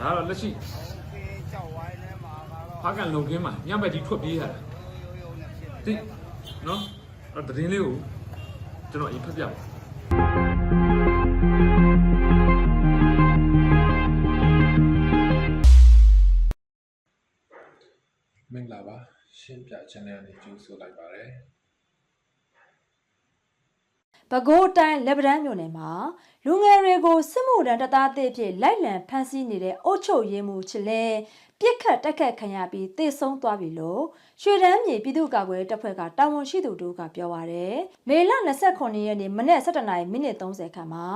ဒါကတော့လက်ရှိကြောက်ဝိုင်းထဲမှာကတော့ဖားကန်လုံခင်းမှာညဘက်ကြီးထွက်ပြေးရတာရိုးရိုးနဲ့ဖြစ်တယ်တိနော်အဲ့တော့သတင်းလေးကိုကျွန်တော်အရင်ဖတ်ပြပါမင်္ဂလာပါရှင်းပြ channel နဲ့ကြိုဆိုလိုက်ပါတယ် ပဲခူးတိုင်းလက်ပတန်းမြို့နယ်မှာလူငယ်တွေကိုစစ်မှုထမ်းတပ်သားအသစ်အဖြစ်လိုက်လံဖမ်းဆီးနေတဲ့အုတ်ချုပ်ရင်းမှုချစ်လဲပြစ်ခတ်တက်ခတ်ခံရပြီးတေဆုံးသွားပြီလို့ရွှေတန်းမြေပြည်သူ့ကာကွယ်ရေးတပ်ဖွဲ့ကတာဝန်ရှိသူတို့ကပြောပါရယ်မေလ29ရက်နေ့မနက်7:30မိနစ်30ခန့်မှာ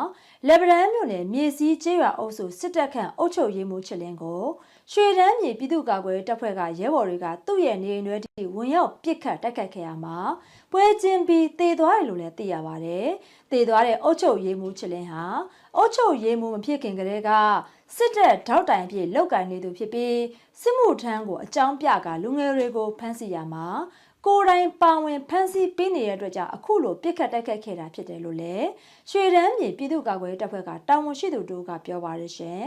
လက်ပတန်းမြို့နယ်မြေစည်းကျေးရွာအုပ်စုစစ်တပ်ခန့်အုတ်ချုပ်ရင်းမှုချစ်လင်းကို ရွှေတန်းမြေပြည်သူ့ကာကွယ်ရေးတပ်ဖွဲ့ကရဲဘော်တွေကသူ့ရဲ့နေအိမ်တွေအထိဝင်ရောက်ပြစ်ခတ်တက်ခတ်ခဲ့ရမှာပွဲချင်းပြီးတေသွားတယ်လို့လည်းသိရပါတယ်တေသွားတဲ့အုတ်ချုပ်ရင်းမှုချစ်လင်းဟာအုတ်ချုပ်ရင်းမှုမဖြစ်ခင်ကတည်းကစစ်တပ်ထောက်တိုင်ဖြစ်လောက်ကင်နေသူဖြစ်ပြီးစစ်မှုထမ်းကိုအကြောင်းပြကလူငယ်တွေကိုဖမ်းဆီးရမှာကိုယ်တိုင်ပါဝင်ဖမ်းဆီးပေးနေတဲ့အတွက်ကြောင့်အခုလိုပြစ်ခတ်တက်ခတ်ခဲ့တာဖြစ်တယ်လို့လည်းရွှေတန်းမြေပြည်သူ့ကာကွယ်ရေးတပ်ဖွဲ့ကတာဝန်ရှိသူတို့ကပြောပါရရှင်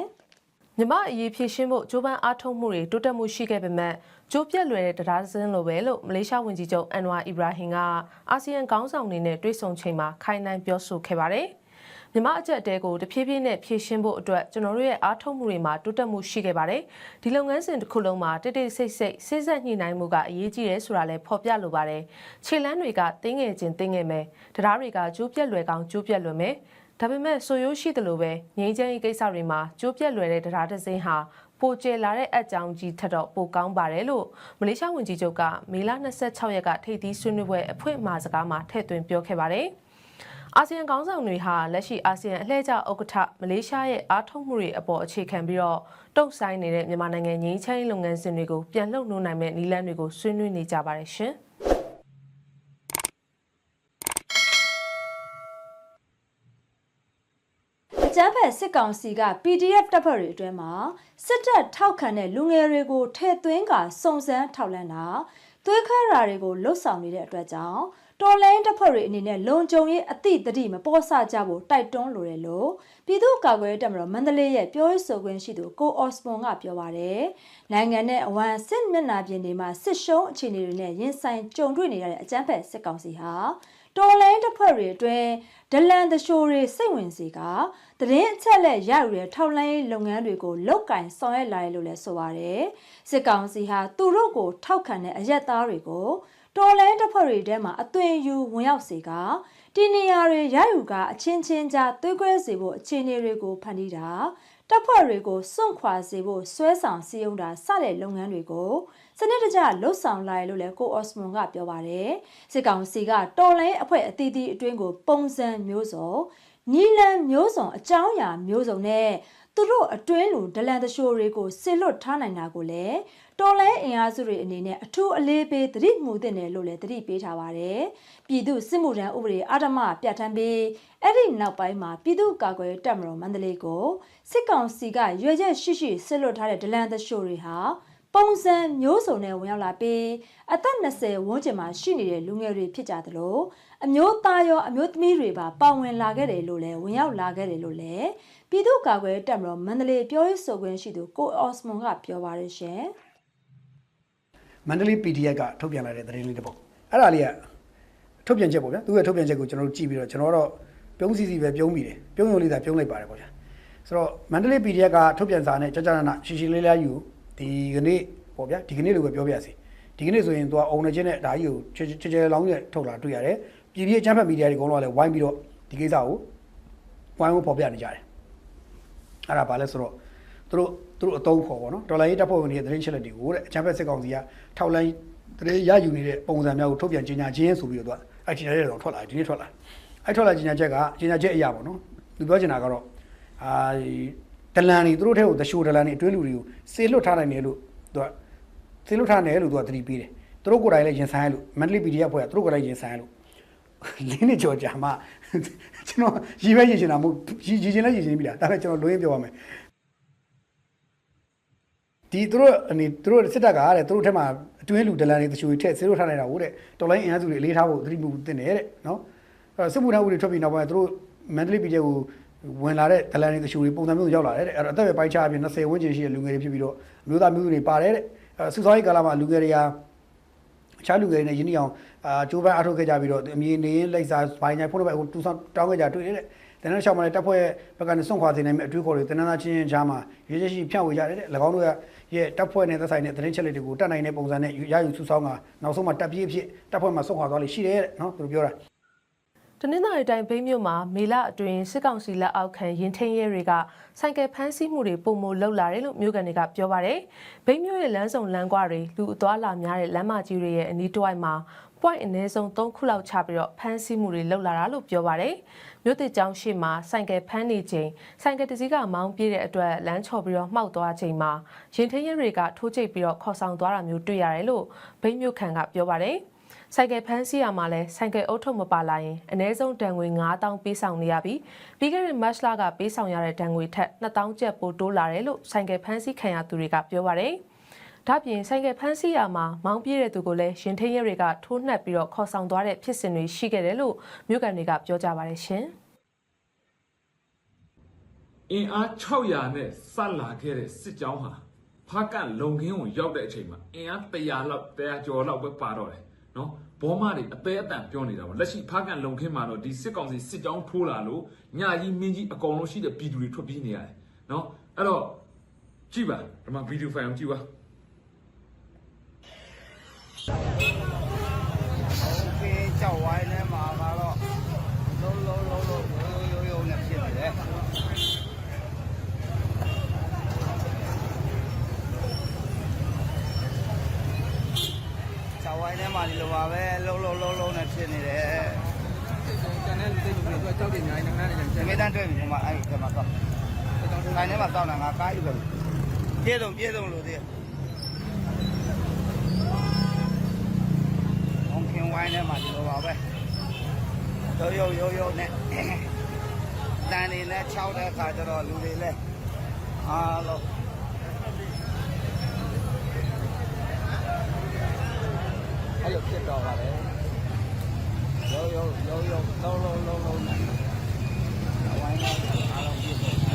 မြမအရေးဖြည့်ရှင်းဖို့ဂျိုးပန်းအားထုတ်မှုတွေတိုးတက်မှုရှိခဲ့ပေမဲ့ဂျိုးပြက်လွယ်တဲ့တရားစင်းလိုပဲလို့မလေးရှားဝန်ကြီးချုပ်အန်နဝါအီဘရာဟင်ကအာဆီယံခေါင်းဆောင်တွေနဲ့တွေ့ဆုံချိန်မှာခိုင်နှံပြောဆိုခဲ့ပါတယ်။မြမအကြက်တဲကိုတဖြည်းဖြည်းနဲ့ဖြည့်ရှင်းဖို့အတွက်ကျွန်တော်တို့ရဲ့အားထုတ်မှုတွေမှာတိုးတက်မှုရှိခဲ့ပါတယ်။ဒီလုပ်ငန်းစဉ်တစ်ခုလုံးမှာတိတ်တိတ်ဆိတ်ဆိတ်စိစက်ညှိနှိုင်းမှုကအရေးကြီးတယ်ဆိုတာလည်းဖော်ပြလိုပါတယ်။ခြေလန်းတွေကတင်းငယ်ချင်းတင်းငယ်မယ်။တရားတွေကဂျိုးပြက်လွယ်ကောင်းဂျိုးပြက်လွယ်မယ်။ ဒါပေမဲ့ဆိုရိုးရှိတယ်လို့ပဲငိမ့်ချမ်းရေးကိစ္စတွေမှာကျိုးပြက်လွယ်တဲ့တရားတစ်စင်းဟာပိုကျလာတဲ့အကြောင်းကြီးထက်တော့ပိုကောင်းပါတယ်လို့မလေးရှားဝန်ကြီးချုပ်ကမေလ26ရက်ကထိပ်သီးဆွေးနွေးပွဲအဖွင့်အမှာစကားမှာထည့်သွင်းပြောခဲ့ပါတယ်။အာဆီယံခေါင်းဆောင်တွေဟာလက်ရှိအာဆီယံအလှည့်ကျဥက္ကဋ္ဌမလေးရှားရဲ့အားထုတ်မှုတွေအပေါ်အခြေခံပြီးတော့တုံ့ဆိုင်နေတဲ့မြန်မာနိုင်ငံငြိမ်းချမ်းရေးလုပ်ငန်းစဉ်တွေကိုပြန်လှုပ်နှိုးနိုင်မဲ့နည်းလမ်းတွေကိုဆွေးနွေးနေကြပါတယ်ရှင်။ အကြမ်းဖက်စစ်ကောင်စီက PDF တပ်ဖွဲ့တွေအတွင်းမှာစစ်တပ်ထောက်ခံတဲ့လူငယ်တွေကိုထဲသွင်းကစုံစမ်းထောက်လှမ်းတာသွေးခွဲတာတွေကိုလှုပ်ဆောင်နေတဲ့အတွက်ကြောင့်တော်လိုင်းတပ်ဖွဲ့တွေအနေနဲ့လုံခြုံရေးအသည့်တတိမပေါ်ဆကြဖို့တိုက်တွန်းလိုတယ်လို့ပြည်သူ့ကာကွယ်ရေးတပ်မတော်မန္တလေးရဲ့ပြောရေးဆိုခွင့်ရှိသူကိုအော်စပွန်ကပြောပါတယ်။နိုင်ငံနဲ့အဝမ်းစစ်မျက်နှာပြင်တွေမှာစစ်ရှုံးအခြေအနေတွေနဲ့ရင်ဆိုင်ကြုံတွေ့နေရတဲ့အကြမ်းဖက်စစ်ကောင်စီဟာ တော်လိုင်းတပ်ဖွဲ့တွေအတွင်းဒလန်တရှိုးတွေစိတ်ဝင်စေကသတင်းအချက်လက်ရယူတဲ့ထောက်လိုင်းလုပ်ငန်းတွေကိုလောက်ကင်ဆောင်ရွက်လာတယ်လို့လည်းဆိုပါတယ်။စစ်ကောင်စီဟာသူတို့ကိုထောက်ခံတဲ့အရက်သားတွေကိုတော်လိုင်းတပ်ဖွဲ့တွေထဲမှာအသွင်ယူဝင်ရောက်စေကဒီနေရာတွေရယူကအချင်းချင်းကြားသွေးကွဲစေဖို့အခြေအနေတွေကိုဖန်တီးတာ တပ်ဖွဲ့တွေကိုစွန့်ခွာစေဖို့ဆွဲဆောင်စည်းရုံးတာစတဲ့လုပ်ငန်းတွေကိုစနစ်တကျလှုပ်ဆောင်လာရလို့လည်းကိုအော့စမွန်ကပြောပါတယ်စစ်ကောင်စီကတော်လိုင်းအဖွဲ့အသီးသီးအတွင်းကိုပုံစံမျိုးစုံနီလန်မျိုးစုံအကြောင်းအရာမျိုးစုံနဲ့ သူတို့အတွင်းလူဒလန်တရှိုးတွေကိုဆစ်လွတ်ထားနိုင်တာကိုလည်းတော်လိုင်းအင်အားစုတွေအနေနဲ့အထူးအလေးပေးသတိမှုသင့်တယ်လို့လည်းသတိပေးထားပါတယ်ပြည်သူစစ်မှုထမ်းဥပဒေအာဓမပြဋ္ဌာန်းပြီးအဲ့ဒီနောက်ပိုင်းမှာပြည်သူ့ကာကွယ်ရေးတပ်မတော်မန္တလေးကိုစစ်ကောင်စီကရွေချက်ရှိရှိဆစ်လွတ်ထားတဲ့ဒလန်တရှိုးတွေဟာ ပုံစံမျိုးစုံနဲ့ဝင်ရောက်လာပြီးအသက်20ဝန်းကျင်မှာရှိနေတဲ့လူငယ်တွေဖြစ်ကြသလိုအမျိုးသားရောအမျိုးသမီးတွေပါပါဝင်လာခဲ့တယ်လို့လည်းဝင်ရောက်လာခဲ့တယ်လို့လည်းပြည်သူ့ကာကွယ်ရေးတပ်မတော်မန္တလေးပြောရေးဆိုခွင့်ရှိသူကိုအော့စမွန်ကပြောပါရရှင်မန္တလေး PDF ကထုတ်ပြန်လာတဲ့သတင်းလေးတစ်ပုဒ်အဲ့ဒါလေးကထုတ်ပြန်ချက်ပေါ့ဗျာသူရဲ့ထုတ်ပြန်ချက်ကိုကျွန်တော်တို့ကြည့်ပြီးတော့ကျွန်တော်တော့ပြုံးစီစီပဲပြုံးမိတယ်ပြုံးရုံလေးသာပြုံးလိုက်ပါတယ်ပေါ့ဗျာဆိုတော့မန္တလေး PDF ကထုတ်ပြန်စာနဲ့ကြကြနနရှင်းရှင်းလေးလေးယူ ဒီကနေ့ပေါ့ဗျာဒီကနေ့လိုပဲပြောပြရစီဒီကနေ့ဆိုရင်သူကအုံနေချင်းနဲ့ဒါကြီးကိုချေချေချေလောင်းနဲ့ထုတ်လာတွေ့ရတယ်ပြည်ပြည်အချမ်းဖတ်မီဒီယာတွေအကုန်လုံးကလည်းဝိုင်းပြီးတော့ဒီကိစ္စကိုဝိုင်းဝန်းဖော်ပြနေကြတယ်အဲ့ဒါဘာလဲဆိုတော့သူတို့သူတို့အတုံးခေါ်ပေါ့နော်ဒေါ်လာရေးတပ်ဖွဲ့ဝင်တွေရဲ့သတင်းချက်လက်တွေကိုတဲ့အချမ်းဖက်စစ်ကောင်စီကထောက်လိုင်းသတင်းရယူနေတဲ့ပုံစံမျိုးကိုထုတ်ပြန်ကြေညာခြင်းဆိုပြီးတော့သူကအဲ့ကြေညာချက်တော့ထွက်လာတယ်ဒီနေ့ထွက်လာအဲ့ထွက်လာကြေညာချက်ကကြေညာချက်အရာပေါ့နော်သူပြောချင်တာကတော့အာ ဒလန်တွေသူတို့ထဲကိုတရှိုဒလန်တွေအတွင်းလူတွေကိုစေလွတ်ထားနိုင်တယ်လို့သူကစေလွတ်ထားတယ်လို့သူကသတိပေးတယ်သူတို့ကိုယ်တိုင်လည်းရင်ဆိုင်ရလို့မန္တလေး PDF ဖွဲ့ကသူတို့ကိုယ်တိုင်ရင်ဆိုင်ရလို့လင်းနေကြော်ကြာမှကျွန်တော်ရီးပဲရည်ချင်တာမဟုတ်ရီးရီးချင်လည်းရည်ချင်ပြီလားဒါပေမဲ့ကျွန်တော်လိုရင်းပြောပါမယ်ဒီသူတို့အနေသူတို့စစ်တပ်ကတဲ့သူတို့ထက်မှာအတွင်းလူဒလန်တွေတချို့ထည့်ဆေးလို့ထားနေတာဟုတ်တဲ့တော်လိုင်းအင်အားစုတွေအလေးထားဖို့သတိမှုတင်တယ်တဲ့နော်အဲ့စစ်မှုထမ်းဦးတွေထွက်ပြီးနောက်ပိုင်းသူတို့မန္တလေးပြည်ကျကို ဝင်လာတဲ့ဒလန်တွေတချို့တွေပုံစံမျိုးရောက်လာတယ်တဲ့အဲ့တော့အသက်ပဲပိုင်းခြားအပြင်20ဝန်းကျင်ရှိတဲ့လူငယ်တွေဖြစ်ပြီးတော့အမျိုးသားမျိုးတွေပါတယ်တဲ့အဲ့ဆူဆောင်းရေးကာလမှာလူငယ်တွေဟာအခြားလူငယ်တွေနဲ့ယင်းနှီးအောင်အာဂျိုးပန်းအားထုတ်ခဲ့ကြပြီးတော့အမြင်နေရင်လိုက်စားဘိုင်းညာဖုန်းနံပါတ်ကိုတူဆောင်တောင်းခဲ့ကြတွေ့တယ်တဲ့တနင်္လာချောင်းမှာလည်းတပ်ဖွဲ့ဘက်ကနေစွန့်ခွာနေနိုင်မဲ့အတွေးခေါ်တွေတနင်္လာချင်းချင်းချားမှာရေးချက်ရှိဖြန့်ဝေကြတယ်တဲ့၎င်းတို့ရဲ့တပ်ဖွဲ့နဲ့သက်ဆိုင်တဲ့သတင်းချက်လက်တွေကိုတတ်နိုင်တဲ့ပုံစံနဲ့ရယူဆူဆောင်းကနောက်ဆုံးမှာတပ်ပြေးဖြစ်တပ်ဖွဲ့မှာစွန့်ခွာသွားလိမ့်ရှိတယ်တဲ့နော်သူတို့ပြောတာ တနင်္သာရီတိုင်းဘိန်းမြို့မှာမေလအတွင်းစစ်ကောင်စီလက်အောက်ခံရင်ထင်းရဲတွေကဆိုင်ကယ်ဖမ်းဆီးမှုတွေပုံမလောက်လာတယ်လို့မြို့ကန်တွေကပြောပါတယ်။ဘိန်းမြို့ရဲ့လမ်းစုံလမ်းကွာတွေလူအသွားလာများတဲ့လမ်းမကြီးတွေရဲ့အနီးတစ်ဝိုက်မှာ point အနည်းဆုံး3ခုလောက်ချပြီးတော့ဖမ်းဆီးမှုတွေလောက်လာတာလို့ပြောပါတယ်။မြို့တစ်ကျောင်းရှိမှာဆိုင်ကယ်ဖမ်းနေချိန်ဆိုင်ကယ်တစ်စီးကမောင်းပြေးတဲ့အတွက်လမ်းချော်ပြီးတော့မှောက်သွားချိန်မှာရင်ထင်းရဲတွေကထိုးချိတ်ပြီးတော့ခေါ်ဆောင်သွားတာမျိုးတွေ့ရတယ်လို့ဘိန်းမြို့ခံကပြောပါတယ်။ ဆိုင်ကယ်ဖမ်းဆီးရမှာလဲဆိုင်ကယ်အုပ်ထုပ်မပါလာရင်အ ਨੇ ဆုံးတန်ငွေ9000ပေးဆောင်နေရပြီပြီးခဲ့တဲ့မတ်လကပေးဆောင်ရတဲ့တန်ငွေထက်2000ကျပ်ပိုတိုးလာတယ်လို့ဆိုင်ကယ်ဖမ်းဆီးခံရသူတွေကပြောပါတယ်ဒါ့ပြင်ဆိုင်ကယ်ဖမ်းဆီးရမှာမောင်းပြေးတဲ့သူကိုလည်းရင်ထင်းရဲတွေကထိုးနှက်ပြီးတော့ခေါ်ဆောင်သွားတဲ့ဖြစ်စဉ်တွေရှိခဲ့တယ်လို့မြို့ကန်တွေကပြောကြပါတယ်ရှင်အင်အား600နဲ့ဆက်လာခဲ့တဲ့စစ်ကြောင်းဟာဖားကန့်လုံခင်းကိုရောက်တဲ့အချိန်မှာအင်အား100လောက်100ကျော်လောက်ပဲပါတော့တယ်နော် ဘောမတွေအသေးအတန်ပြောနေတာပေါ့လက်ရှိဖားကန့်လုံခင်းမှာတော့ဒီစစ်ကောင်စီစစ်ကြောင်းထိုးလာလို့ညကြီးမင်းကြီးအကောင်လုံးရှိတဲ့ပြည်သူတွေထွက်ပြေးနေရတယ်နော်အဲ့တော့ကြည့်ပါဒီမှာဗီဒီယိုဖိုင်အောင်ကြည့်ပါ โอเคကြောက်ဝိုင်းထဲ မှာဒီလိုပါပဲလုံးလုံးလုံးလုံးနဲ့ဖြစ်နေတယ်ကျန်တဲ့လူတွေကတော့ကြောက်တယ်အများကြီးနားနေတယ်ဒီမေတ္တန်တွေ့ပြီဒီမှာအဲ့ဒီမှာတော့ခိုင်းထဲမှာတောင်းတာငါကားယူပဲပြေဆုံးပြေဆုံးလို့သေးအောင်ခင်ဝိုင်းထဲမှာဒီလိုပါပဲရိုးရိုးရိုးရိုးနဲ့တန်နေနဲ့၆တဲ့အခါကျတော့လူတွေလည်းအားလုံးအဲ့လိုဖြစ်တော့ပါလေရိုးရိုးရိုးရိုးလုံးလုံးလုံးလုံးနဲ့ဝိုင်းထဲအားလုံးပြေဆုံးတ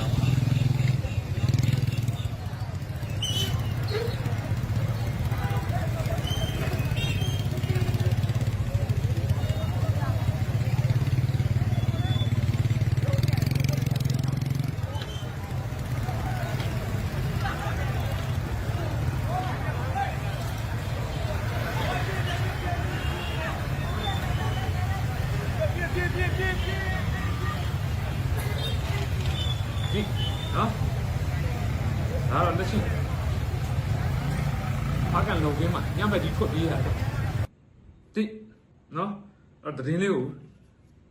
ယ် ဒီနော်ဒါတော့လက်ရှိဖားကန့်လုံခင်းမှာညဘက်ကြီးထွက်ပြေးရတယ်တိနော်အဲ့တရင်လေးကို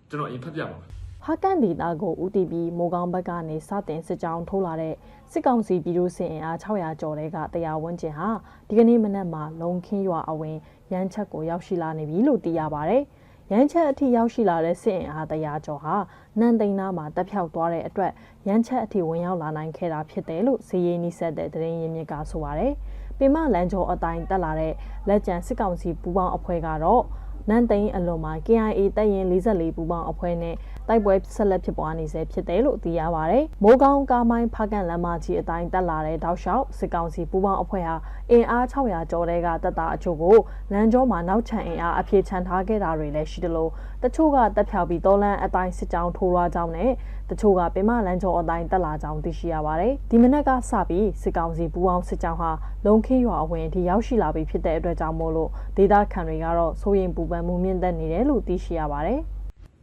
ကျွန်တော်အရင်ဖတ်ပြပါမယ်ဟာကန်ဒေတာကိုဦးတည်ပြီးမိုးကောင်းဘက်ကနေစတင်စစ်ကြောင်းထိုးလာတဲ့စစ်ကောင်စီပြည်သူ့စစ်အင်အား600ကျော်တဲ့ကတရားဝန်းကျင်ဟာဒီကနေ့မနက်မှာလုံခင်းရွာအဝင်ရမ်းချက်ကိုရောက်ရှိလာနေပြီလို့သိရပါဗျ။ ရမ်းချက်အထိရောက်ရှိလာတဲ့စစ်အင်အားတရားကျော်ဟာနန်သိန်းနာမှာတက်ဖြောက်သွားတဲ့အတွက်ရမ်းချက်အထိဝင်ရောက်လာနိုင်ခဲ့တာဖြစ်တယ်လို့စီရေးနီးဆက်တဲ့သတင်းရင်းမြစ်ကဆိုပါရယ်။ပင်မလန်ကျော်အတိုင်းတက်လာတဲ့လက်ကျန်စစ်ကောင်စီပူးပေါင်းအဖွဲ့ကတော့နန်သိန်းအလွန်မှာ KIA တပ်ရင်44ပူးပေါင်းအဖွဲ့နဲ့ တိုက်ပွဲဆက်လက်ဖြစ်ပွားနေဆဲဖြစ်တယ်လို့သိရပါဗျ။မိုးကောင်းကားမိုင်းဖကန့်လမ်းမကြီးအတိုင်းတက်လာတဲ့တောက်လျှောက်စစ်ကောင်စီပူးပေါင်းအဖွဲ့ဟာအင်အား600ကျော်တဲ့ကတပ်သားအချို့ကိုလမ်းကျောမှာနောက်ချန်အင်အားအပြည့်ချန်ထားခဲ့တာတွေလည်းရှိတယ်လို့တချို့ကတပ်ဖြောက်ပြီးတောလန်းအတိုင်းစစ်ကြောင်းထိုးလွှားကြောင်းနဲ့တချို့ကပင်မလမ်းကျောအတိုင်းတက်လာကြောင်းသိရှိရပါတယ်။ဒီမနက်ကစပြီးစစ်ကောင်စီပူးပေါင်းစစ်ကြောင်းဟာလုံခင်းရွာအဝင်အထိရောက်ရှိလာပြီဖြစ်တဲ့အတွက်ကြောင့်မို့လို့ဒေသခံတွေကတော့စိုးရင်ပူပန်မှုမြင့်တက်နေတယ်လို့သိရှိရပါတယ်။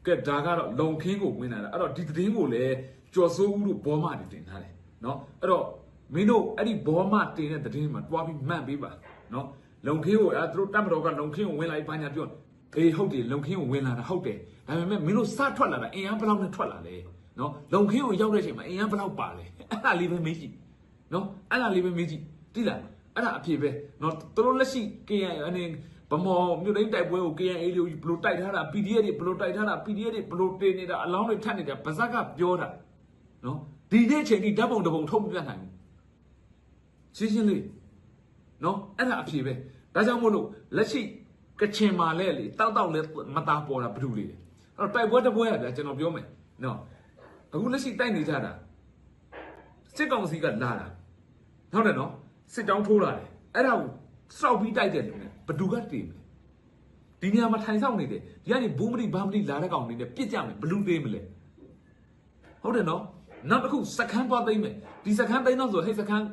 ကဲဒါကတော့လုံခင်းကိုဝင်လာတာအဲ့တော့ဒီသတင်းကိုလည်းကြော်စိုးဦးတို့ဘောမတွေတင်ထားတယ်နော်အဲ့တော့မင်းတို့အဲ့ဒီဘောမတင်တဲ့သတင်းမှာတွားပြီးမှန်ပေးပါနော်လုံခင်းကိုအဲ့သူတို့တတ်မတော်ကလုံခင်းကိုဝင်လာပြီးဘာညာပြောအေးဟုတ်တယ်လုံခင်းကိုဝင်လာတာဟုတ်တယ်ဒါပေမဲ့မင်းတို့စထွက်လာတာအင်အားဘယ်လောက်နဲ့ထွက်လာလဲနော်လုံခင်းကိုရောက်တဲ့အချိန်မှာအင်အားဘယ်လောက်ပါလဲအဲ့ဒါလေးပဲမေးကြည့်နော်အဲ့ဒါလေးပဲမေးကြည့်တိလားအဲ့ဒါအဖြစ်ပဲနော်သူတို့လက်ရှိ KI အနေ ဗမော်မြို့တိုင်းတိုက်ပွဲကို KIA လေးကိုဘလို့တိုက်ထားတာ PDF တွေဘလို့တိုက်ထားတာ PDF တွေဘလို့တင်နေတာအလောင်းတွေထပ်နေတာဗဇက်ကပြောတာနော်ဒီနေ့ချိန်ထိဓာတ်ပုံတစ်ပုံထုတ်မပြတ်နိုင်ဘူးရှင်းရှင်းလေးနော်အဲ့ဒါအဖြစ်ပဲဒါကြောင့်မို့လို့လက်ရှိကချင်မှာလဲလေတောက်တောက်လဲမသားပေါ်တာဘယ်သူလေအဲ့တော့တိုက်ပွဲတစ်ပွဲရဗျာကျွန်တော်ပြောမယ်နော်အခုလက်ရှိတိုက်နေကြတာစစ်ကောင်စီကလာတာဟုတ်တယ်နော်စစ်တောင်းထိုးလာတယ်အဲ့ဒါကိုစောက်ပြီးတိုက်တဲ့လူနဲ့ ဘယ်သူကတည်မလဲဒီနေရာမှာထိုင်ဆောင်နေတယ်ဒီကနေဘူးမတိဘာမတိလာတဲ့ကောင်နေနဲ့ပြစ်ကြမယ်ဘယ်လူသေးမလဲဟုတ်တယ်နော်နောက်တစ်ခုစကန်းသွားသိမ့်မယ်ဒီစကန်းသိမ့်တော့ဆိုဟဲ့စကန်း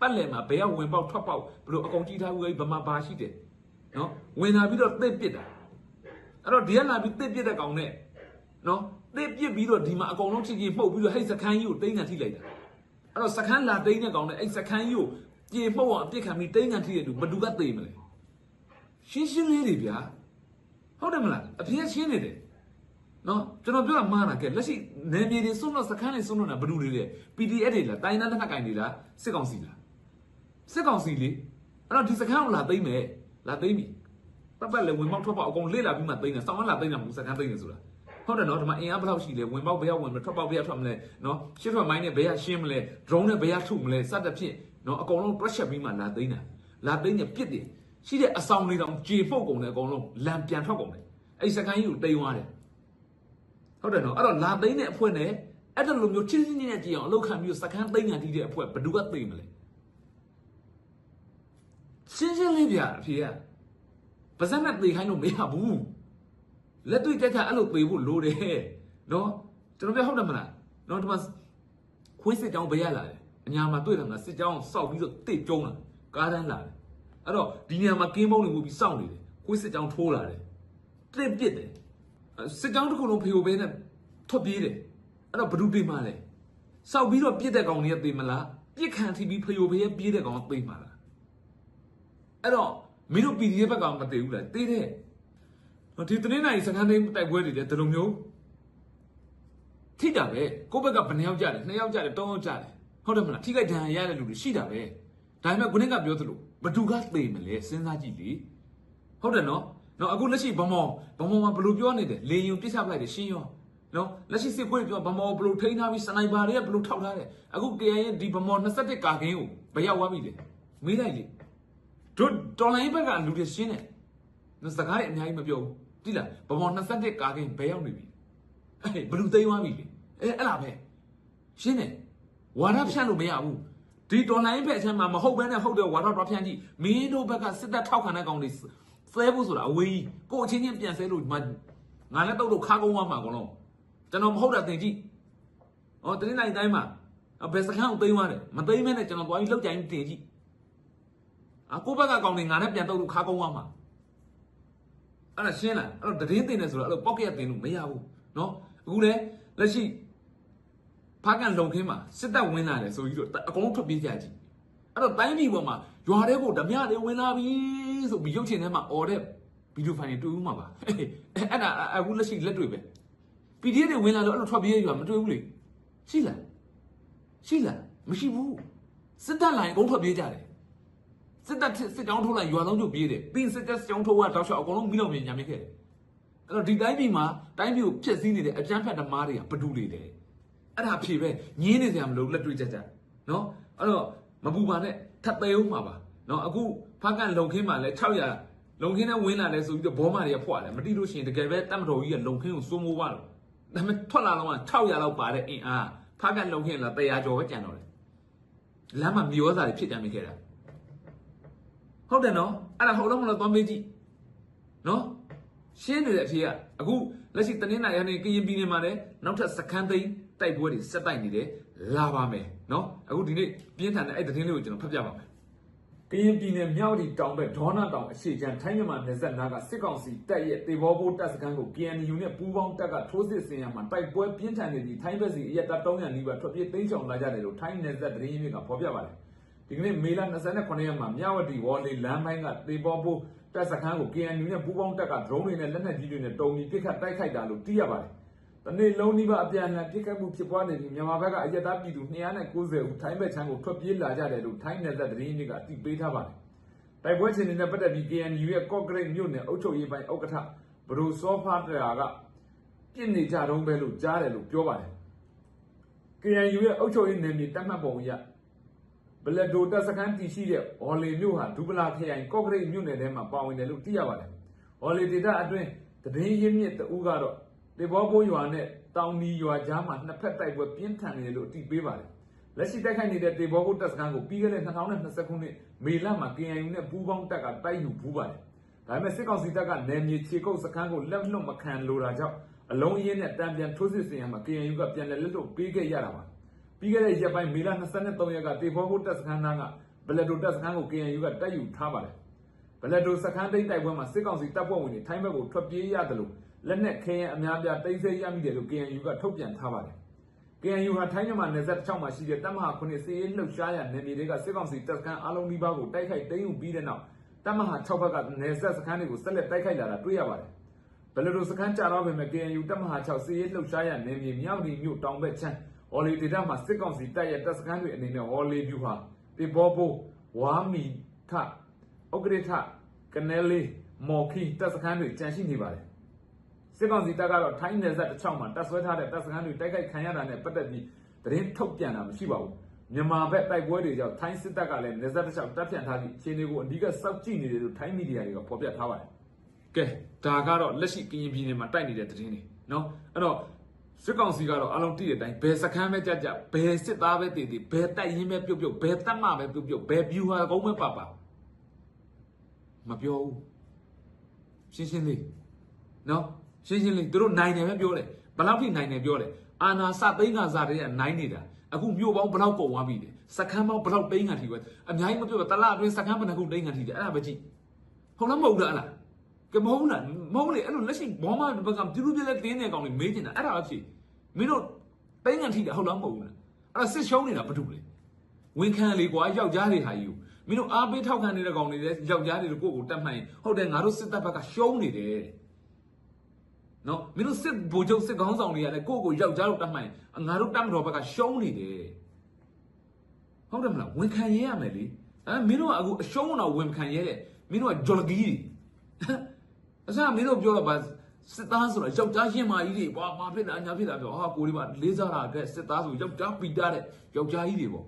ပတ်လည်မှာဘယ်ကဝင်ပေါက်ထွက်ပေါက်ဘယ်လိုအကုန်ကြည့်ထားဘူးဘယ်မှာပါရှိတယ်နော်ဝင်လာပြီးတော့တစ်ပစ်တာအဲ့တော့ဒီကလာပြီးတစ်ပစ်တဲ့ကောင်နဲ့နော်တစ်ပစ်ပြီးတော့ဒီမှာအကုန်လုံးချစ်ကြီးမှုတ်ပြီးတော့ဟဲ့စကန်းကြီးကိုတိမ့်ကန်ထိလိုက်တာအဲ့တော့စကန်းလာတိမ့်တဲ့ကောင်နဲ့အဲ့စကန်းကြီးကို ပြေမှုတ်အောင်အပြစ်ခံပြီးတိမ့်ကန်ထိတဲ့လူဘယ်သူကသိမလဲရှင်းရှင်းလေးတွေဗျာဟုတ်တယ်မလားအဖေရှင်းနေတယ်နော်ကျွန်တော်ပြောတာမှားတာကဲလက်ရှိနယ်မြေတွေစွန့်တော့စခန်းတွေစွန့်တော့တာဘယ်လိုတွေလဲ PDF တွေလားတိုင်းသားလက်နက်ကင်တွေလားစစ်ကောင်စီလားစစ်ကောင်စီလေအဲ့တော့ဒီစခန်းကိုလာသိမ့်မယ်လာသိမ့်ပြီပတ်ပတ်လည်းဝင်ပေါက်ထွက်ပေါက်အကုန်လေ့လာပြီးမှသိမ့်တယ်စောင်းလာသိမ့်တာမဟုတ်စခန်းသိမ့်တယ်ဆိုတာဟုတ်တယ်နော်ဒီမှာအင်အားဘယ်လောက်ရှိလဲဝင်ပေါက်ဘယ်ရောက်ဝင်မလဲထွက်ပေါက်ဘယ်ရောက်ထွက်မလဲနော်ရှစ်ထွက်မိုင်းနဲ့ဘယ်ရရှင်းမလဲ drone နဲ့ဘယ်ရထုတ်မလဲစသဖြင့် နော်အကုန်လုံး pressure ပြီးမှလာသိမ့်တာလာသိမ့်တယ်ပြစ်တယ်ရှိတဲ့အဆောင်တွေတောင်ကြေပုတ်ကုန်တယ်အကုန်လုံးလံပြန်ထွက်ကုန်တယ်အဲ့စခန်းကြီးကိုတိမ်သွားတယ်ဟုတ်တယ်နော်အဲ့တော့လာသိန်းတဲ့အဖွဲ့နဲ့အဲ့ဒါလိုမျိုးချင်းချင်းချင်းနဲ့ကြည့်အောင်အလောက်ခံပြီးစကန်းသိန်းခံတီးတဲ့အဖွဲ့ဘယ်သူကသိမလဲရှင်းရှင်းလေးပြအဖေကပါဇက်နဲ့သိခိုင်းလို့မရဘူးလက်တွေ့တက်ခါအဲ့လိုသိဖို့လိုတယ်နော်ကျွန်တော်ပြောဟုတ်တယ်မလားနော်ဒီမှာခွေးစစ်ကြောင်းဘယ်ရလာလဲ အညာမှာတွေ့တယ်မလားစစ်ကြောင်းစောက်ပြီးတော့တိတ်ကျုံးလာကားတန်းလာတယ်အဲ့တော့ဒီနေရာမှာကင်းမုံတွေမှုပြီးစောင့်နေတယ်ခွေးစစ်ကြောင်းထိုးလာတယ်တစ်ပစ်တယ်စစ်ကြောင်းတစ်ခုလုံးဖေကိုပဲနဲ့ထွက်ပြေးတယ်အဲ့တော့ဘ누구ပြေးမှလဲစောက်ပြီးတော့ပြစ်တဲ့ကောင်တွေကပြေးမလားပြစ်ခံထိပြီးဖေကိုပဲပြေးတဲ့ကောင်ကပြေးမှလားအဲ့တော့မင်းတို့ PDF ဘက်ကမသိဘူးလားတေးတဲ့ဒီတနေ့နိုင်စကန်တိုင်းတိုက်ပွဲတွေတဲ့ဒီလိုမျိုးထိတာပဲကိုယ့်ဘက်ကဘယ်နှယောက်ကြတယ်နှစ်ယောက်ကြတယ်သုံးယောက်ကြတယ် ဟုတ်တယ်မလားထိခိုက်ဒဏ်ရာရတဲ့လူတွေရှိတာပဲဒါပေမဲ့ခုနကပြောသလိုဘ누구ကသိမလဲစဉ်းစားကြည့်လေဟုတ်တယ်နော်နော်အခုလက်ရှိဗမော်ဗမော်မှာဘယ်လိုပြောနေတယ်လေယုံပြစ်ချပလိုက်တယ်ရှင်းရောနော်လက်ရှိစစ်ခွေးပြောဗမော်ဘယ်လိုထိန်းထားပြီးစနိုက်ပါတွေကဘယ်လိုထောက်ထားတယ်အခု KN ရဲ့ဒီဗမော်21ကာကင်းကိုဘယ်ရောက်သွားပြီလဲမေးလိုက်လေတို့တော်လိုင်းဘက်ကလူတွေရှင်းတယ်နော်စကားတွေအများကြီးမပြောဘူးတိလားဗမော်21ကာကင်းဘယ်ရောက်နေပြီအေးဘယ်လိုသိမ်းသွားပြီလဲအဲအဲ့လားပဲရှင်းတယ် ဝါဒဖြန့်လို့မရဘူးဒီတော်လိုင်းဘက်အချမ်းမှာမဟုတ်ဘဲနဲ့ဟုတ်တယ်ဝါဒတော့ဖြန့်ကြည့်မင်းတို့ဘက်ကစစ်တပ်ထောက်ခံတဲ့ကောင်တွေ ဆဲဖို့ဆိုတာအဝေးကြီးကိုအချင်းချင်းပြန်ဆဲလို့ဒီမှာငါလည်းတော့တော့ခါကုန်းသွားမှာအကုန်လုံးကျွန်တော်မဟုတ်တာသင်ကြည့်ဟောတနေ့နိုင်တိုင်းမှာဘယ်စခန်းကိုသိမ်းသွားတယ်မသိမ်းမဲနဲ့ကျွန်တော်သွားပြီးလောက်ကြိုင်းတင်ကြည့်အကိုဘက်ကကောင်တွေငါနဲ့ပြန်တော့လို့ခါကုန်းသွားမှာအဲ့ဒါရှင်းလားအဲ့တော့တည်င်းတင်တယ်ဆိုတော့အဲ့လိုပေါက်ကရတင်လို့မရဘူးเนาะအခုလည်းလက်ရှိ ဖားကန်လုံခင်းမှာစစ်တပ်ဝင်လာတယ်ဆိုပြီးတော့အကုန်လုံးထွက်ပြေးကြကြည့်အဲ့တော့တိုင်းပြည်ပေါ်မှာရွာတဲ့ကိုဓမြတွေဝင်လာပြီဆိုပြီးရုပ်ရှင်ထဲမှာអော်တဲ့ဗီဒီယိုဖိုင်တွေတွေ့ဦးမှာပါအဲ့ဒါအခုလက်ရှိလက်တွေ့ပဲ PDF တွေဝင်လာလို့အဲ့လိုထွက်ပြေးရွာမတွေ့ဘူးလေရှိလားရှိလားမရှိဘူးစစ်တပ်လိုင်းအကုန်ထွက်ပြေးကြတယ်စစ်တပ်စစ်ကြောင်းထိုးလိုက်ရွာလုံးကျုပ်ပြေးတယ်ပြီးရင်စစ်တပ်စစ်ကြောင်းထိုးကတောက်လျှောက်အကုန်လုံးမိတော့မြင်ညာမြင်ခဲ့တယ်အဲ့တော့ဒီတိုင်းပြည်မှာတိုင်းပြည်ကိုဖျက်ဆီးနေတဲ့အကြမ်းဖက်သမားတွေကဘယ်သူတွေလဲ အဲ့ဒါအဖြေပဲညင်းနေစရာမလိုလက်တွေ့ကြကြနော်အဲ့တော့မပူပါနဲ့ထပ်သေးဦးမှာပါနော်အခုဖားကန်လုံခင်းမှာလဲ600လုံခင်းနဲ့ဝင်းလာလဲဆိုပြီးတော့ဘောမတွေကဖွာတယ်မတိလို့ရှိရင်တကယ်ပဲတတ်မတော်ကြီးကလုံခင်းကိုစိုးမိုးပါလို့ဒါပေမဲ့ထွက်လာတော့600လောက်ပါတဲ့အင်အားဖားကန်လုံခင်းလာ100ကျော်ပဲကျန်တော့တယ်လမ်းမှာမြေဩဇာတွေဖြစ်ကြမိခဲ့တာဟုတ်တယ်နော်အဲ့ဒါဟုတ်တော့မလို့သွားမေးကြည့်နော်ရှင်းနေတဲ့အဖြေကအခု လက်ရှိတနင်္လာရက်နေ့ကရင်ပြည်နယ်မှာလည်းနောက်ထပ်စခန်းသိမ်းတိုက်ပွဲတွေဆက်တိုက်နေတယ်လာပါမယ်နော်အခုဒီနေ့ပြင်းထန်တဲ့အဲ့သတင်းလေးကိုကျွန်တော်ဖတ်ပြပါမယ်ကရင်ပြည်နယ်မြောက်ဒီတောင်ဘက်ဒေါနာတောင်အခြေချမ်းထိုင်းမြန်မာနယ်စပ်နားကစစ်ကောင်စီတပ်ရဲ့တေဘောဘိုးတပ်စခန်းကို KNU နဲ့ပူးပေါင်းတပ်ကထိုးစစ်ဆင်ရမှာတိုက်ပွဲပြင်းထန်နေပြီးထိုင်းဘက်စီအရက်တပ်300နီးပါးထွက်ပြေးသိမ်းချောင်လာကြတယ်လို့ထိုင်းနယ်စပ်သတင်းရင်းမြစ်ကဖော်ပြပါတယ်။ဒီကနေ့မေလ29ရက်မှာမြဝတီဝေါ်လီလမ်းပိုင်းကတေဘောဘိုး တပ်စခန်းကို KNU နဲ့ ပူးပေါင်းတပ်က drone တွေနဲ့ လက်နက်ကြီးတွေနဲ့ တုံပြီး ပစ်ခတ်တိုက်ခိုက်တာလို့ သိရပါတယ်။တနေ့လုံးနီးပါး အပြန်အလှန် ပစ်ခတ်မှုဖြစ်ပွားနေပြီး မြန်မာဘက်က အရက်သားပြည်သူ290ဦး ထိုင်းဘက်ချမ်းကို ထွက်ပြေးလာကြတယ်လို့ ထိုင်းနယ်စပ်သတင်းရင်းမြစ်က အသိပေးထားပါတယ်။တိုက်ပွဲချင်းနဲ့ ပတ်သက်ပြီး KNU ရဲ့ Concrete မြို့နယ် အုပ်ချုပ်ရေးပိုင်း ဥက္ကဋ္ဌဘရူစောဖာတရာကပြစ်နေကြတော့ပဲလို့ ကြားတယ်လို့ ပြောပါတယ် KNU ရဲ့ အုပ်ချုပ်ရေးနယ်မြေတတ်မှတ်ပုံအရ ဘလက်ဒိုတပ်စခန်းတည်ရှိတဲ့ဟော်လီမြို့ဟာဒူပလာခရိုင် Concrete မြို့နယ်ထဲမှာပါဝင်တယ်လို့သိရပါတယ်ဟော်လီဒေတာအတွင်းတည်င်းရင်းမြစ်တဦးကတော့တေဘောဘိုးရွာနဲ့တောင်နီရွာကြားမှာနှစ်ဖက်တိုက်ပွဲပြင်းထန်နေတယ်လို့အတည်ပြုပါတယ်လက်ရှိတိုက်ခိုက်နေတဲ့တေဘောဘုတ်တပ်စခန်းကိုပြီးခဲ့တဲ့2020ခုနှစ်မေလမှာ KNU နဲ့ပူးပေါင်းတပ်ကတိုက်ယူဘူးပါတယ်ဒါပေမဲ့စစ်ကောင်စီတပ်ကနယ်မြေခြေကုပ်စခန်းကိုလက်လွတ်မခံလိုတာကြောင့်အလုံးရင်းနဲ့တံပြန်ထိုးစစ်ဆင်ရမှာ KNU ကပြန်လည်လက်လွတ်ပေးခဲ့ရတာပါ ပြီးခဲ့တဲ့ရက်ပိုင်းမေလ23ရက်ကတေဘောဘုတ်တပ်စခန်းသားကဘလက်ဒိုတပ်စခန်းကို KNU ကတိုက်ယူထားပါတယ်ဘလက်ဒိုစခန်းသိမ်းတိုက်ပွဲမှာစစ်ကောင်စီတပ်ဖွဲ့ဝင်တွေထိုင်းဘက်ကိုထွက်ပြေးရတယ်လို့လက်နက်ခဲယမ်းအများပြားတိမ့်သိမ်းရမိတယ်လို့ KNU ကထုတ်ပြန်ထားပါတယ်။ KNU ဟာထိုင်းမြန်မာနယ်စပ်တစ်ချောင်းမှာရှိတဲ့တပ်မဟာ9စစ်ရေးလှုပ်ရှားရနယ်မြေတွေကစစ်ကောင်စီတပ်စခန်းအလုံးဒီပါးကိုတိုက်ခိုက်သိမ်းယူပြီးတဲ့နောက်တပ်မဟာ6ဘက်ကနယ်စပ်စခန်းတွေကိုဆက်လက်တိုက်ခိုက်လာတာတွေ့ရပါတယ်။ဘလက်ဒိုစခန်းကြာတော့ပေမဲ့ KNU တပ်မဟာ6စစ်ရေးလှုပ်ရှားရနယ်မြေမြောက်ဒီမြို့တောင်ဘက်ချမ်းဟော်ော်လီဒေတာမှာစစ်ကောင်စီတပ်ရဲ့တပ်စခန်းတွေအနေနဲ့ဟော်လီဗျူဟာတင်ပေါ်ဖို့ဝါမီထဥက္ကဋ္ဌကနဲလေးမော်ခီတပ်စခန်းတွေကြန့်ရှိနေပါတယ်စစ်ကောင်စီတပ်ကတော့ထိုင်းနယ်စပ်တစ်ချောင်းမှာတပ်ဆွဲထားတဲ့တပ်စခန်းတွေတိုက်ခိုက်ခံရတာနဲ့ပတ်သက်ပြီးသတင်းထုတ်ပြန်တာမရှိပါဘူးမြန်မာဘက်တိုက်ပွဲတွေကြောင့်ထိုင်းစစ်တပ်ကလည်းနယ်စပ်တစ်ချောင်းတပ်ဖြန့်ထားပြီးခြေနေကိုအဓိကစောင့်ကြည့်နေတယ်လို့ထိုင်းမီဒီယာတွေကဖော်ပြထားပါတယ်ကဲဒါကတော့လက်ရှိကရင်ပြည်နယ်မှာတိုက်နေတဲ့သတင်းတွေနော်အဲ့တော့ စစ်ကောင်စီကတော့အလုံးတည့်တဲ့အတိုင်းဘယ်စခန်းပဲကြကြဘယ်စစ်သားပဲတည်တည်ဘယ်တိုက်ရင်ပဲပြုတ်ပြုတ်ဘယ်တပ်မပဲပြုတ်ပြုတ်ဘယ်ဗျူဟာကုန်းပဲပါပါမပြောဘူးရှင်းရှင်းလေးနော်ရှင်းရှင်းလေးသူတို့နိုင်တယ်ပဲပြောတယ်ဘယ်လောက်ထိနိုင်တယ်ပြောတယ်အာနာစသိန်းကစားတဲ့ကနိုင်နေတာအခုမြို့ပေါင်းဘယ်လောက်ကုန်သွားပြီလဲစခန်းပေါင်းဘယ်လောက်သိန်းကထိပဲအများကြီးမပြောဘူးတလားအတွင်းစခန်းဘယ်နှခုသိန်းကထိတယ်အဲ့ဒါပဲကြည့်ဟုတ်လားမဟုတ်လားအဲ့လားကမဟုတ်လား မဟုတ်လေအဲ့လိုလက်ရှိဘောမဘက်ကပြူပြလက်တင်းနေကောင်လေးမေးနေတာအဲ့ဒါအဖြစ်မင်းတို့သိန်းကထိတယ်ဟုတ်လားမဟုတ်ဘူးလားအဲ့ဒါစစ်ရှုံးနေတာဘာလို့လဲဝန်ခံလေကွာယောက်ျားတွေဟာယူမင်းတို့အားပေးထောက်ခံနေတဲ့ကောင်တွေလည်းယောက်ျားတွေကိုကိုယ့်ကိုတတ်မှန်ရင်ဟုတ်တယ်ငါတို့စစ်တပ်ဘက်ကရှုံးနေတယ်နော်မင်းတို့စစ်ဗိုလ်ချုပ်စစ်ကောင်းဆောင်တွေကလည်းကိုယ့်ကိုယောက်ျားတို့တတ်မှန်ရင်ငါတို့တတ်မတော်ဘက်ကရှုံးနေတယ်ဟုတ်တယ်မလားဝန်ခံရရမယ်လေအဲမင်းတို့ကအခုအရှုံးတော့ဝန်ခံရတဲ့မင်းတို့ကဂျော်လဂီတွေ အစားမင်းတို့ပြောတော့ဗာစစ်သားဆိုတော့ယောက်ျားရှင်းမာကြီးတွေဘာမှဖြစ်တာညာဖြစ်တာပြောဟာကိုဒီမှာလေးစားတာကဲစစ်သားဆိုယောက်ျားပီတာတဲ့ယောက်ျားကြီးတွေပေါ့ဟ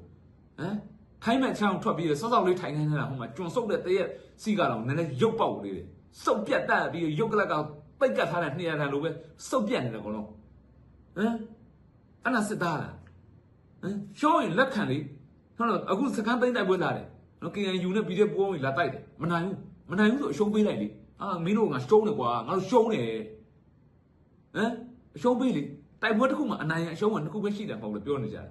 မ်ထိုင်းမဲ့ချောင်းထွက်ပြီးတော့စောစောလေးထိုင်ခိုင်းနေတာဟိုမှာကျွံဆုပ်တဲ့တရက်စီကတော့နည်းနည်းရုပ်ပေါက်လေးတယ်စုပ်ပြတ်တက်ပြီးရုပ်ကလက်ကပိတ်ကတ်ထားတဲ့နှစ်ရထန်လိုပဲစုပ်ပြတ်နေတယ်ကောလုံးဟမ်အဲ့ဒါစစ်သားလားဟမ်ရှောင်းရင်လက်ခံလေဟုတ်တော့အခုစကန်းသိမ့်တိုက်ပွဲလာတယ်နော် KNU နဲ့ပြီးတဲ့ပိုးဝင်လာတိုက်တယ်မနိုင်ဘူးမနိုင်ဘူးဆိုအရှုံးပေးလိုက်လေ အာမင်းတို့ကရှုံးတယ်ကွာငါတို့ရှုံးတယ်ဟမ်အရှုံးပေးလေတိုက်ပွဲတစ်ခုမှအနိုင်ရအရှုံးကတစ်ခုပဲရှိတယ်မဟုတ်လို့ပြောနေကြတယ်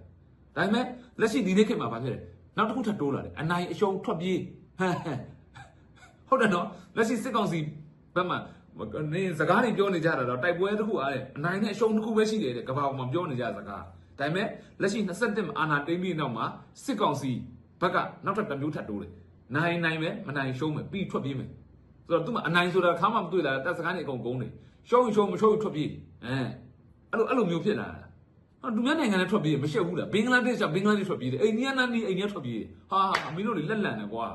ဒါပေမဲ့လက်ရှိဒီနေ့ခေတ်မှာဘာဖြစ်လဲနောက်တစ်ခုထပ်တိုးလာတယ်အနိုင်အရှုံးထွက်ပြေးဟမ်ဟမ်ဟုတ်တယ်နော်လက်ရှိစစ်ကောင်စီဘက်မှာနေစကားတွေပြောနေကြတာတော့တိုက်ပွဲတစ်ခုအားတဲ့အနိုင်နဲ့အရှုံးတစ်ခုပဲရှိတယ်တဲ့ကဘာပေါ်မှာပြောနေကြစကားဒါပေမဲ့လက်ရှိ27မှာအာနာတိမ့်ပြီးနောက်မှာစစ်ကောင်စီဘက်ကနောက်ထပ်တစ်မျိုးထပ်တိုးတယ်နိုင်နိုင်ပဲမနိုင်ရှုံးမယ်ပြီးထွက်ပြေးမယ် ဆိုတော့သူမှအနိုင်ဆိုတာခါမှမတွေ့လာတဲ့စကားတွေအကုန်ကုန်တယ်ရှုံးရင်ရှုံးမရှုံးရင်ထွက်ပြေးအဲအဲ့လိုအဲ့လိုမျိုးဖြစ်လာတာဟာဒုမြန်နိုင်ငံနဲ့ထွက်ပြေးမရှက်ဘူးလားဘင်္ဂလားဒေ့ရှ်ကဘင်္ဂလားဒေ့ရှ်ထွက်ပြေးတယ်အိန္ဒိယနာနီအိန္ဒိယထွက်ပြေးတယ်ဟာမင်းတို့တွေလက်လန်တယ်ကွာ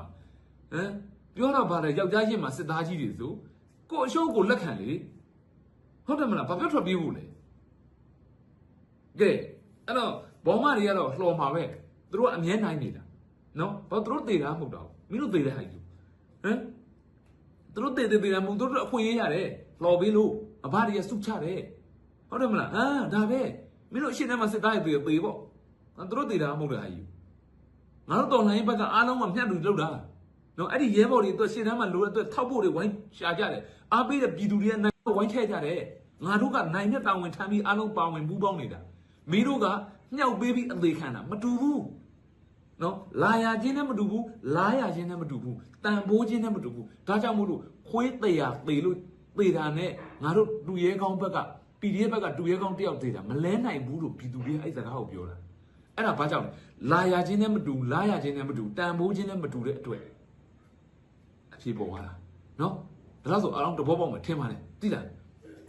ဟမ်ပြောတော့ဗါတယ်ယောက်ျားချင်းမှာစစ်သားကြီးတွေဆိုကိုအရှုံးကိုလက်ခံလေဟုတ်တယ်မလားဘာပြောထွက်ပြေးဖို့လဲကဲအဲ့တော့ဘောမတွေကတော့လှော်မှာပဲသူတို့ကအမြဲနိုင်နေတာနော်ဘာသူတို့တည်တာမဟုတ်တော့မင်းတို့တည်တဲ့ဟာကြီးဟမ် သူတို့တည်တည်တည်တာမဟုတ်သူတို့အခွင့်အရေးရတယ်လှော်ပေးလို့အဘတွေကစုချတယ်ဟုတ်တယ်မလားအာဒါပဲမင်းတို့အရှင်းထဲမှာစစ်သားတွေသေပေါ့ငါတို့သေတာမဟုတ်တဲ့ဟာကြီးငါတို့တော်လှန်ရေးဘက်ကအားလုံးကမျှတူလောက်တာနော်အဲ့ဒီရဲဘော်တွေအတွက်ရှင်းထဲမှာလိုတဲ့အတွက်ထောက်ဖို့တွေဝိုင်းရှာကြတယ်အားပေးတဲ့ပြည်သူတွေကနိုင်ဝိုင်းထည့်ကြတယ်ငါတို့ကနိုင်တဲ့တာဝန်ထမ်းပြီးအားလုံးပါဝင်ပူးပေါင်းနေတာမင်းတို့ကမြှောက်ပေးပြီးအသေးခံတာမတူဘူး နော်လာရခြင်းနဲ့မတူဘူးလားရခြင်းနဲ့မတူဘူးတန်ဖိုးခြင်းနဲ့မတူဘူးဒါကြောင့်မို့လို့ခွေးတရားသေလို့သေတာနဲ့ငါတို့လူရဲကောင်းဘက်က PDF ဘက်ကတူရဲကောင်းတယောက်သေးတာမလဲနိုင်ဘူးလို့ပြည်သူတွေအဲ့စကားကိုပြောတာအဲ့ဒါဘာကြောင့်လဲလာရခြင်းနဲ့မတူလားရခြင်းနဲ့မတူတန်ဖိုးခြင်းနဲ့မတူတဲ့အတွက်အဖြစ်ပေါ်သွားတာနော်ဒါလို့ဆိုအားလုံးတဘောပေါက်မှာထင်ပါလေသိလား